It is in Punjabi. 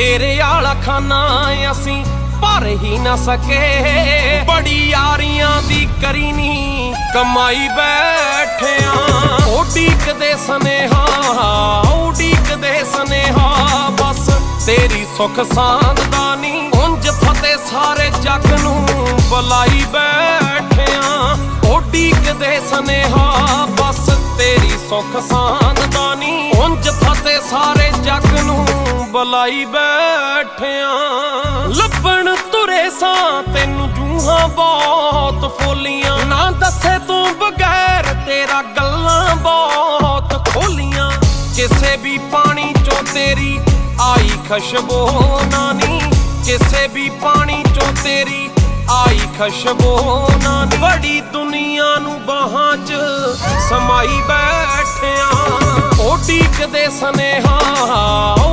ਤੇਰੇ ਆਲਾ ਖਾਨਾ ਅਸੀਂ ਭਰ ਹੀ ਨਾ ਸਕੇ। ਬੜੀ ਯਾਰੀਆਂ ਦੀ ਕਰੀ ਨੀ ਕਮਾਈ ਬੈਠਿਆਂ। ਉਡੀਕਦੇ ਸਨੇਹਾ ਉਡੀਕਦੇ ਸਨੇਹਾ, ਬਸ ਤੇਰੀ ਸੁਖ ਸਾਂਦ ਦਾ ਨੀ। ਉਂਝ ਫਤਿਹ ਸਾਰੇ ਜੱਗ ਨੂੰ ਬੁਲਾਈ ਬੈਠਿਆਂ। ਉਡੀਕਦੇ ਸਨੇਹਾ, ਬਸ ਤੇਰੀ ਸੁਖ ਸਾਂਦ ਬੁਲਾਈ ਬੈਠਿਆਂ, ਲੱਭਣ ਤੁਰੇ ਸਾਂ, ਤੈਨੂੰ ਜੂਹਾਂ ਬਹੁਤ ਫੋਲੀਆਂ। ਨਾ ਦੱਸੇ ਤੂੰ ਬਗੈਰ ਤੇਰਾ ਗੱਲਾਂ ਬਹੁਤ ਖੋਲੀਆਂ। ਕਿਸੇ ਵੀ ਪਾਣੀ ਚੋਂ ਤੇਰੀ ਆਈ ਖਸ਼ਬੋ ਨਾ ਨੀ ਕਿਸੇ ਵੀ ਪਾਣੀ ਚੋਂ ਤੇਰੀ ਆਈ ਖਸ਼ਬੋ ਨਾ ਬੜੀ ਦੁਨੀਆ ਨੂੰ ਬਾਹਾਂ 'ਚ ਸਮਾਈ ਬੈਠਿਆ ਉਡੀਕਦੇ ਸਨੇਹਾ ਉਡੀਕਦੇ ਸਨੇਹਾ